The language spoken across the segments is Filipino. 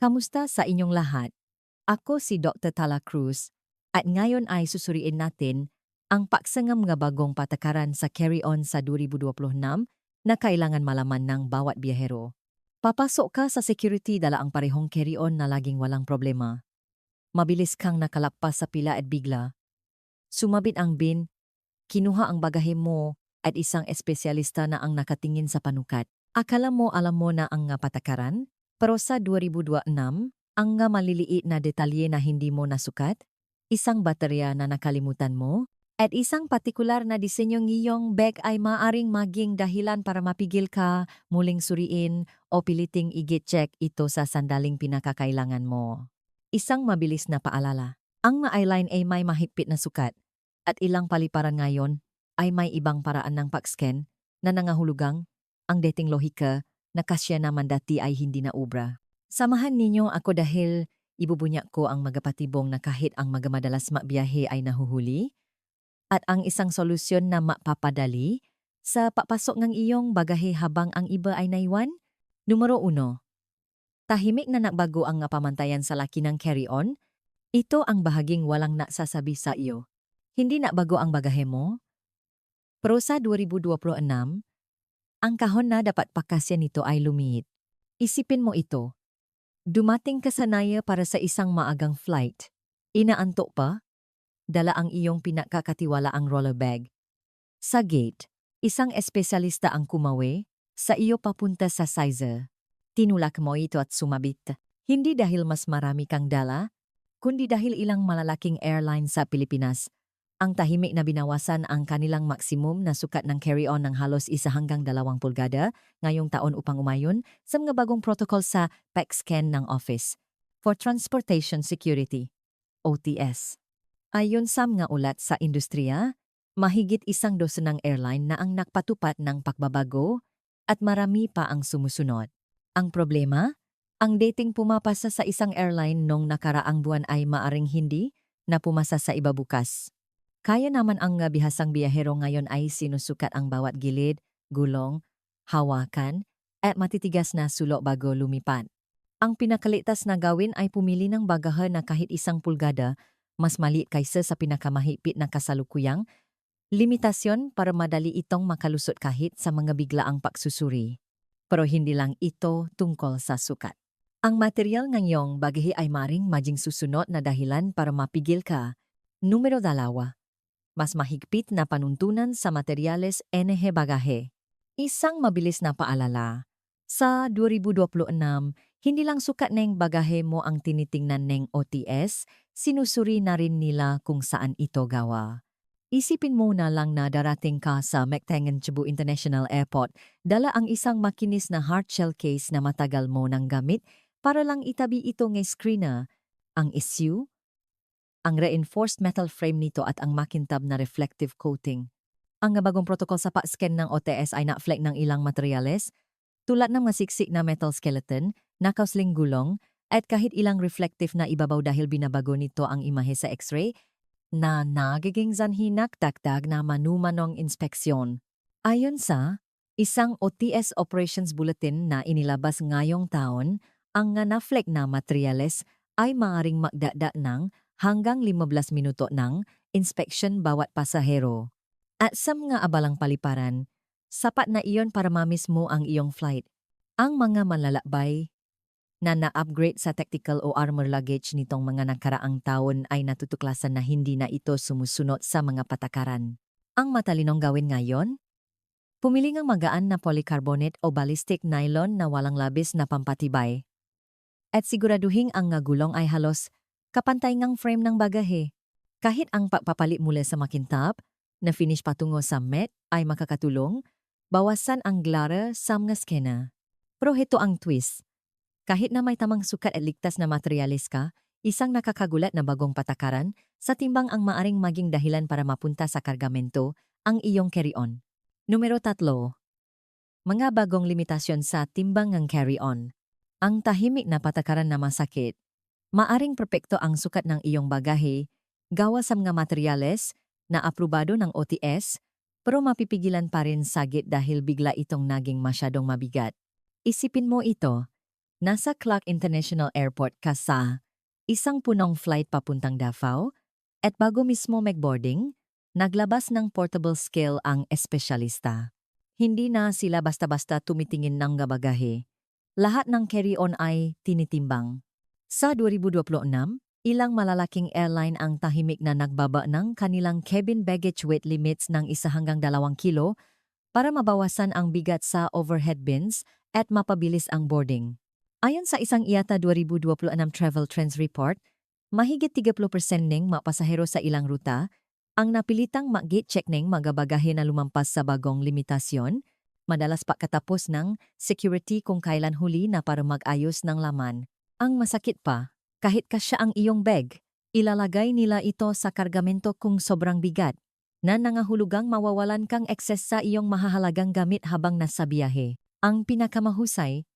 Kamusta sa inyong lahat? Ako si Dr. Tala Cruz at ngayon ay susuriin natin ang paksangam nga bagong patakaran sa carry-on sa 2026 na kailangan malaman ng bawat biyahero. Papasok ka sa security dala ang parehong carry-on na laging walang problema. Mabilis kang nakalakpas sa pila at bigla. Sumabit ang bin, kinuha ang bagahe mo at isang espesyalista na ang nakatingin sa panukat. Akala mo alam mo na ang patakaran? Pero sa 2026, ang nga maliliit na detalye na hindi mo nasukat, isang baterya na nakalimutan mo, at isang partikular na disenyo ngiyong bag ay maaring maging dahilan para mapigil ka, muling suriin, o piliting i-check ito sa sandaling pinakakailangan mo. Isang mabilis na paalala. Ang ma-eyeline ay may mahigpit na sukat, at ilang paliparan ngayon ay may ibang paraan ng paksken na nangahulugang ang dating lohika na kasya naman dati ay hindi na ubra. Samahan ninyo ako dahil ibubunya ko ang magapatibong na kahit ang magamadalas mabiyahe ay nahuhuli at ang isang solusyon na mapapadali sa papasok ng iyong bagahe habang ang iba ay naiwan. Numero uno, tahimik na nagbago ang pamantayan sa laki ng carry-on. Ito ang bahaging walang nasasabi sa iyo. Hindi na bago ang bagahe mo. Pero sa 2026, ang kahon na dapat pakasya nito ay lumihit. Isipin mo ito. Dumating ka sa Naya para sa isang maagang flight. Inaantok pa? Dala ang iyong pinakakatiwalaang roller bag. Sa gate, isang espesyalista ang kumawe sa iyo papunta sa sizer. Tinulak mo ito at sumabit. Hindi dahil mas marami kang dala, kundi dahil ilang malalaking airline sa Pilipinas ang tahimik na binawasan ang kanilang maksimum na sukat ng carry-on ng halos isa hanggang dalawang pulgada ngayong taon upang umayon sa mga bagong protocol sa PEC-SCAN ng Office for Transportation Security, OTS. Ayon sa mga ulat sa industriya, mahigit isang dosen ng airline na ang nakpatupat ng pagbabago at marami pa ang sumusunod. Ang problema? Ang dating pumapasa sa isang airline nung nakaraang buwan ay maaring hindi na pumasa sa iba bukas. Kaya naman ang nga bihasang biyahero ngayon ay sinusukat ang bawat gilid, gulong, hawakan, at matitigas na sulok bago lumipat. Ang pinakalitas na gawin ay pumili ng bagahe na kahit isang pulgada, mas maliit kaysa sa pinakamahipit na kasalukuyang, limitasyon para madali itong makalusot kahit sa mga biglaang pagsusuri. Pero hindi lang ito tungkol sa sukat. Ang material ng iyong bagahe ay maring maging susunod na dahilan para mapigil ka. Numero dalawa mas mahigpit na panuntunan sa materyales NG bagahe. Isang mabilis na paalala. Sa 2026, hindi lang sukat ng bagahe mo ang tinitingnan ng OTS, sinusuri na rin nila kung saan ito gawa. Isipin mo na lang na darating ka sa Mektengan Cebu International Airport, dala ang isang makinis na hard shell case na matagal mo nang gamit para lang itabi ito ng screener. Ang issue? Ang reinforced metal frame nito at ang makintab na reflective coating. Ang bagong protocol sa pa-scan ng OTS ay na-fleck ng ilang materyales, tulad ng masiksik na metal skeleton, nakausling gulong, at kahit ilang reflective na ibabaw dahil binabago nito ang imahe sa x-ray, na nagiging zanhinak dagdag na manumanong inspeksyon. Ayon sa isang OTS Operations Bulletin na inilabas ngayong taon, ang nga na-fleck na materyales ay maaring magdada ng hanggang 15 minuto ng inspection bawat pasahero. At sa mga abalang paliparan, sapat na iyon para mamis mo ang iyong flight. Ang mga manlalakbay na na-upgrade sa tactical o armor luggage nitong mga nakaraang taon ay natutuklasan na hindi na ito sumusunod sa mga patakaran. Ang matalinong gawin ngayon? Pumili ng magaan na polycarbonate o ballistic nylon na walang labis na pampatibay. At siguraduhin ang nga gulong ay halos kapantay ngang frame ng bagahe. Kahit ang pagpapalit mula sa makintab, na finish patungo sa met ay makakatulong, bawasan ang glare sa mga skena. Pero heto ang twist. Kahit na may tamang sukat at ligtas na materialis ka, isang nakakagulat na bagong patakaran sa timbang ang maaring maging dahilan para mapunta sa kargamento ang iyong carry-on. Numero tatlo. Mga bagong limitasyon sa timbang ng carry-on. Ang tahimik na patakaran na masakit Maaring perpekto ang sukat ng iyong bagahe, gawa sa mga materyales na aprobado ng OTS, pero mapipigilan pa rin sagit dahil bigla itong naging masyadong mabigat. Isipin mo ito. Nasa Clark International Airport ka sa isang punong flight papuntang Davao at bago mismo mag-boarding, naglabas ng portable scale ang espesyalista. Hindi na sila basta-basta tumitingin ng gabagahe. Lahat ng carry-on ay tinitimbang. Sa 2026, ilang malalaking airline ang tahimik na nagbaba ng kanilang cabin baggage weight limits ng isa hanggang dalawang kilo para mabawasan ang bigat sa overhead bins at mapabilis ang boarding. Ayon sa isang IATA 2026 Travel Trends Report, mahigit 30% ning mga pasahero sa ilang ruta ang napilitang mag-gate check ning magabagahe na lumampas sa bagong limitasyon, madalas pa katapos ng security kung kailan huli na para mag-ayos ng laman. Ang masakit pa, kahit kasya ang iyong bag, ilalagay nila ito sa kargamento kung sobrang bigat, na nangahulugang mawawalan kang ekses sa iyong mahahalagang gamit habang nasa biyahe. Ang pinakamahusay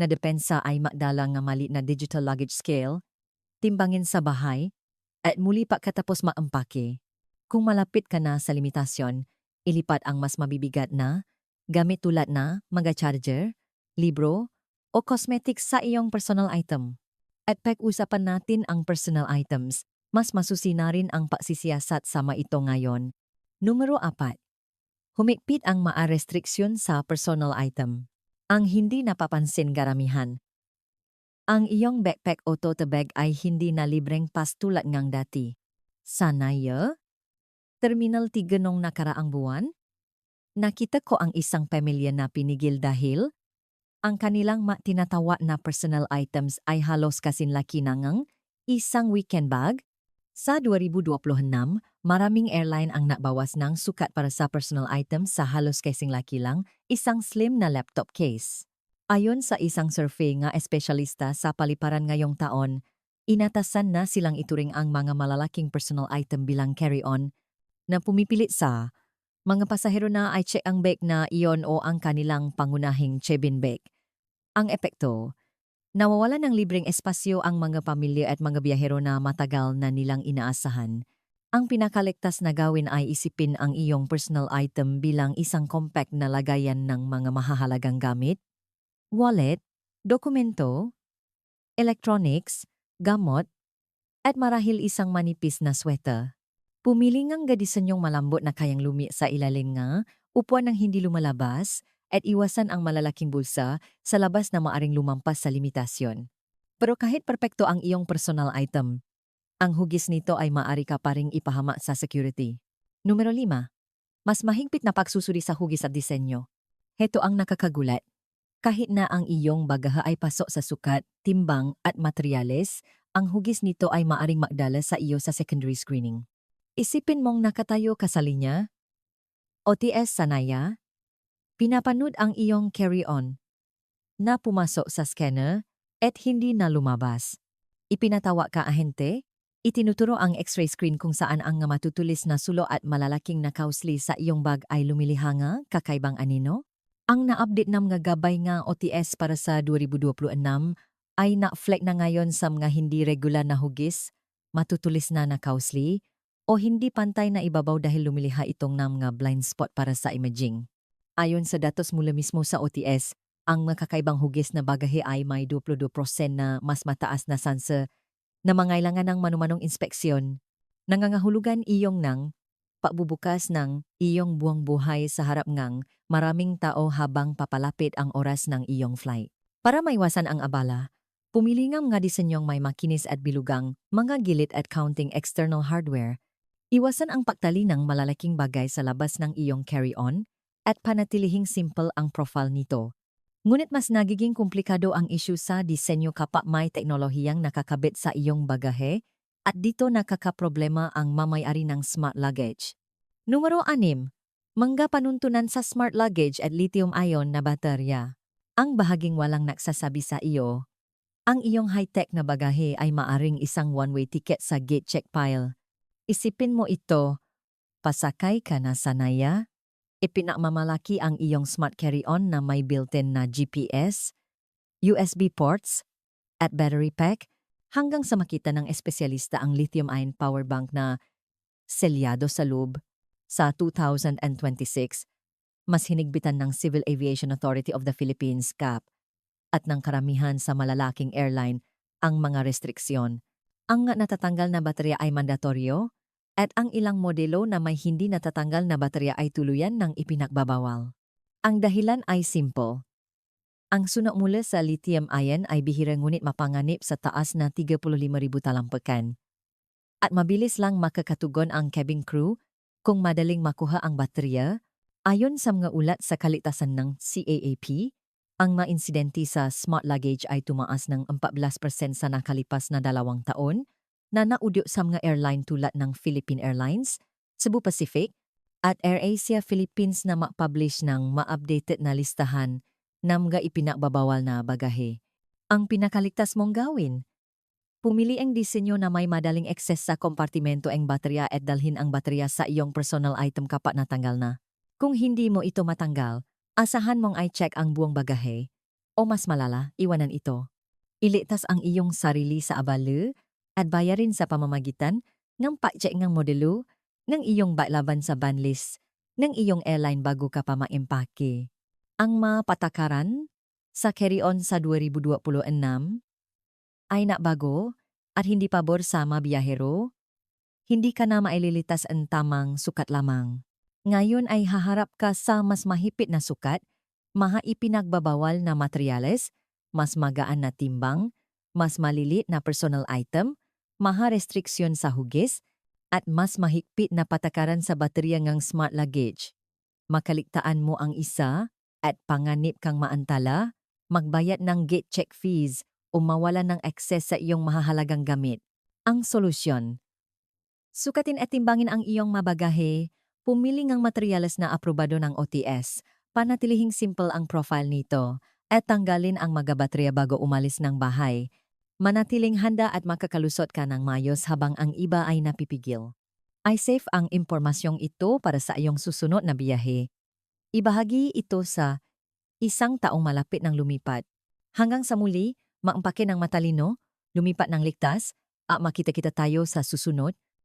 na depensa ay magdala nga mali na digital luggage scale, timbangin sa bahay, at muli pa katapos maampake. Kung malapit ka na sa limitasyon, ilipat ang mas mabibigat na, gamit tulad na mga charger, libro, o cosmetics sa iyong personal item. At pag-usapan natin ang personal items, mas masusina rin ang pagsisiyasat sa maito ngayon. Numero 4. Humigpit ang maa-restriksyon sa personal item. Ang hindi napapansin garamihan. Ang iyong backpack o tote bag ay hindi na libreng pas tulad ngang dati. Sanaya? Terminal 3 nung nakaraang buwan? Nakita ko ang isang pamilya na pinigil dahil ang kanilang ma tinatawa na personal items ay halos kasinlaki ng isang weekend bag. Sa 2026, maraming airline ang nabawas ng sukat para sa personal items sa halos kasing laki lang, isang slim na laptop case. Ayon sa isang survey nga espesyalista sa paliparan ngayong taon, inatasan na silang ituring ang mga malalaking personal item bilang carry-on na pumipilit sa mga pasahero na ay check ang bag na iyon o ang kanilang pangunahing check-in bag. Ang epekto, nawawala ng libreng espasyo ang mga pamilya at mga biyahero na matagal na nilang inaasahan. Ang pinakaligtas na gawin ay isipin ang iyong personal item bilang isang compact na lagayan ng mga mahahalagang gamit, wallet, dokumento, electronics, gamot, at marahil isang manipis na sweater. Pumili ngang gadisenyong malambot na kayang lumi sa ilalim nga, upuan ng hindi lumalabas, at iwasan ang malalaking bulsa sa labas na maaring lumampas sa limitasyon. Pero kahit perpekto ang iyong personal item, ang hugis nito ay maari ka pa ring ipahama sa security. Numero 5. Mas mahigpit na pagsusuri sa hugis at disenyo. Heto ang nakakagulat. Kahit na ang iyong bagaha ay pasok sa sukat, timbang at materyales, ang hugis nito ay maaring magdala sa iyo sa secondary screening. Isipin mong nakatayo ka sa linya, OTS sanaya, pinapanood ang iyong carry-on na pumasok sa scanner at hindi na lumabas. Ipinatawa ka ahente, itinuturo ang x-ray screen kung saan ang matutulis na sulo at malalaking na kausli sa iyong bag ay lumilihanga kakaibang anino. Ang na-update nam nga gabay nga OTS para sa 2026 ay na-flag na ngayon sa mga hindi regular na hugis, matutulis na na kausli, o hindi pantay na ibabaw dahil lumiliha itong nam nga blind spot para sa imaging. Ayon sa datos mula mismo sa OTS, ang makakaibang hugis na bagahe ay may 22% na mas mataas na sansa na mangailangan ng manumanong inspeksyon. Nangangahulugan iyong nang pagbubukas ng iyong buwang buhay sa harap ngang maraming tao habang papalapit ang oras ng iyong flight. Para maiwasan ang abala, pumili nga mga disenyong may makinis at bilugang, mga gilid at counting external hardware, iwasan ang pagtali ng malalaking bagay sa labas ng iyong carry-on, at panatilihing simple ang profile nito. Ngunit mas nagiging komplikado ang issue sa disenyo kapag may teknolohiyang nakakabit sa iyong bagahe at dito nakakaproblema ang mamayari ng smart luggage. Numero 6. Mangga panuntunan sa smart luggage at lithium-ion na baterya. Ang bahaging walang nagsasabi sa iyo, ang iyong high-tech na bagahe ay maaring isang one-way ticket sa gate check pile. Isipin mo ito, pasakay ka na sanaya, ipinakmamalaki ang iyong smart carry-on na may built-in na GPS, USB ports, at battery pack hanggang sa makita ng espesyalista ang lithium-ion power bank na selyado sa loob. Sa 2026, mas hinigbitan ng Civil Aviation Authority of the Philippines CAP at ng karamihan sa malalaking airline ang mga restriksyon. Ang natatanggal na baterya ay mandatoryo at ang ilang modelo na may hindi natatanggal na baterya ay tuluyan ng ipinagbabawal. Ang dahilan ay simple. Ang sunog mula sa lithium-ion ay bihira ngunit mapanganib sa taas na 35,000 talampakan. At mabilis lang makakatugon ang cabin crew kung madaling makuha ang baterya, ayon sa mga ulat sa kalitasan ng CAAP, ang mga insidente sa smart luggage ay tumaas ng 14% sa nakalipas na dalawang taon na naudyo sa mga airline tulad ng Philippine Airlines, Cebu Pacific, at AirAsia Philippines na ma-publish ng ma-updated na listahan ng mga ipinagbabawal na bagahe. Ang pinakaligtas mong gawin, Pumili ang disenyo na may madaling access sa kompartimento ang baterya at dalhin ang baterya sa iyong personal item kapag natanggal na. Kung hindi mo ito matanggal, asahan mong i-check ang buong bagahe. O mas malala, iwanan ito. Ilitas ang iyong sarili sa abalo at bayarin sa pamamagitan ng pa-check ng modelo ng iyong baklaban sa ban list ng iyong airline bago ka pa maimpake. Ang mapatakaran sa carry-on sa 2026 ay nabago at hindi pabor sa mga biyahero, hindi ka na maililitas ang tamang sukat lamang. Ngayon ay haharap ka sa mas mahipit na sukat, maha ipinagbabawal na materyales, mas magaan na timbang, mas malilit na personal item, maha restriksyon sa hugis, at mas mahigpit na patakaran sa baterya ng smart luggage. Makaligtaan mo ang isa at panganib kang maantala, magbayad ng gate check fees o mawala ng access sa iyong mahahalagang gamit. Ang solusyon. Sukatin at timbangin ang iyong mabagahe, pumili ng materyales na aprobado ng OTS, panatilihing simple ang profile nito, at tanggalin ang mga baterya bago umalis ng bahay. Manatiling handa at makakalusot ka ng mayos habang ang iba ay napipigil. Ay safe ang impormasyong ito para sa iyong susunod na biyahe. Ibahagi ito sa isang taong malapit ng lumipat. Hanggang sa muli, maampake ng matalino, lumipat ng ligtas, at makita-kita tayo sa susunod